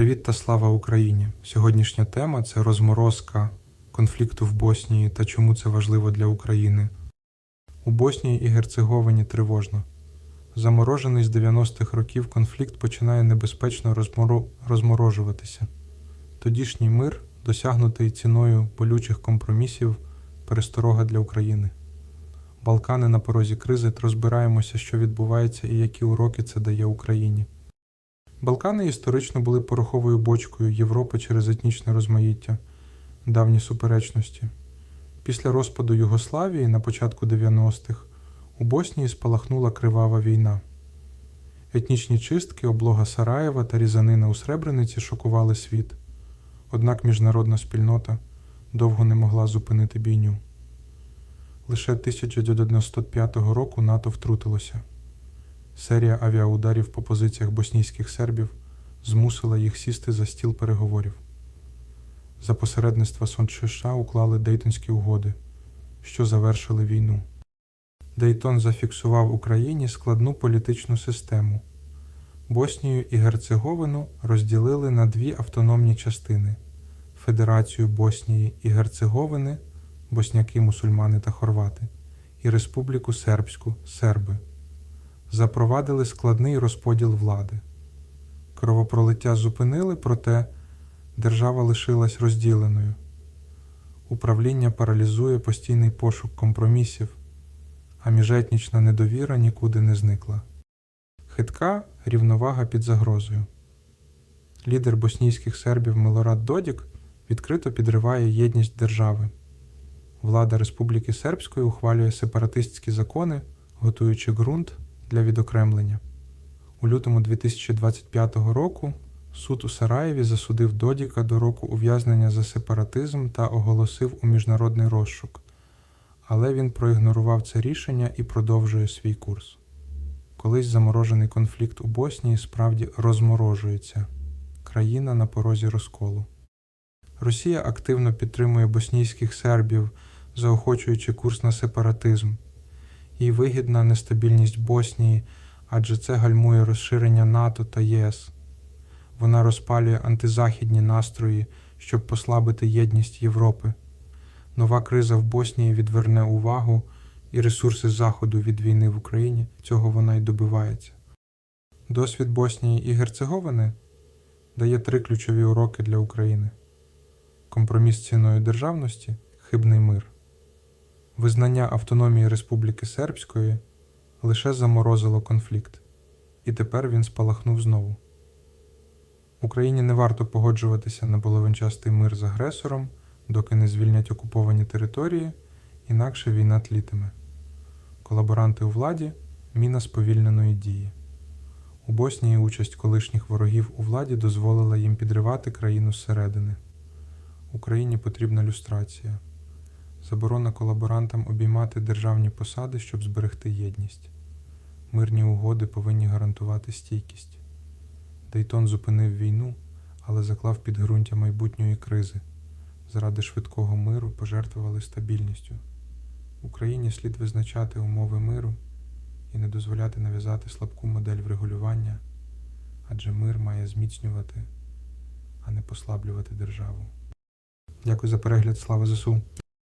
Привіт та слава Україні! Сьогоднішня тема це розморозка конфлікту в Боснії та чому це важливо для України. У Боснії і Герцеговині тривожно. Заморожений з 90-х років конфлікт починає небезпечно розморо... розморожуватися. Тодішній мир, досягнутий ціною болючих компромісів, пересторога для України. Балкани на порозі кризи, розбираємося, що відбувається і які уроки це дає Україні. Балкани історично були пороховою бочкою Європи через етнічне розмаїття, давні суперечності. Після розпаду Югославії на початку 90-х у Боснії спалахнула кривава війна. Етнічні чистки, облога Сараєва та різанина у Сребрениці шокували світ. Однак міжнародна спільнота довго не могла зупинити бійню. Лише 1995 року НАТО втрутилося. Серія авіаударів по позиціях боснійських сербів змусила їх сісти за стіл переговорів. За посередництва Сончиша уклали Дейтонські угоди, що завершили війну. Дейтон зафіксував Україні складну політичну систему. Боснію і Герцеговину розділили на дві автономні частини: Федерацію Боснії і Герцеговини, босняки, мусульмани та хорвати, і Республіку Сербську серби запровадили складний розподіл влади. Кровопролиття зупинили, проте держава лишилась розділеною. Управління паралізує постійний пошук компромісів, а міжетнічна недовіра нікуди не зникла. Хитка рівновага під загрозою. Лідер боснійських сербів Милорад Додік відкрито підриває єдність держави. Влада Республіки Сербської ухвалює сепаратистські закони, готуючи ґрунт для відокремлення. У лютому 2025 року суд у Сараєві засудив Додіка до року ув'язнення за сепаратизм та оголосив у міжнародний розшук, але він проігнорував це рішення і продовжує свій курс. Колись заморожений конфлікт у Боснії справді розморожується країна на порозі розколу. Росія активно підтримує боснійських сербів, заохочуючи курс на сепаратизм. Їй вигідна нестабільність Боснії, адже це гальмує розширення НАТО та ЄС. Вона розпалює антизахідні настрої, щоб послабити єдність Європи. Нова криза в Боснії відверне увагу і ресурси Заходу від війни в Україні. Цього вона й добивається. Досвід Боснії і Герцеговини дає три ключові уроки для України: компроміс ціною державності, хибний мир. Визнання автономії Республіки Сербської лише заморозило конфлікт, і тепер він спалахнув знову. Україні не варто погоджуватися на половинчастий мир з агресором, доки не звільнять окуповані території, інакше війна тлітиме. Колаборанти у владі міна сповільненої дії. У Боснії участь колишніх ворогів у владі дозволила їм підривати країну зсередини. Україні потрібна люстрація заборона колаборантам обіймати державні посади, щоб зберегти єдність. Мирні угоди повинні гарантувати стійкість. Дейтон зупинив війну, але заклав підґрунтя майбутньої кризи. Заради швидкого миру пожертвували стабільністю. Україні слід визначати умови миру і не дозволяти нав'язати слабку модель врегулювання, адже мир має зміцнювати, а не послаблювати державу. Дякую за перегляд. Слава ЗСУ!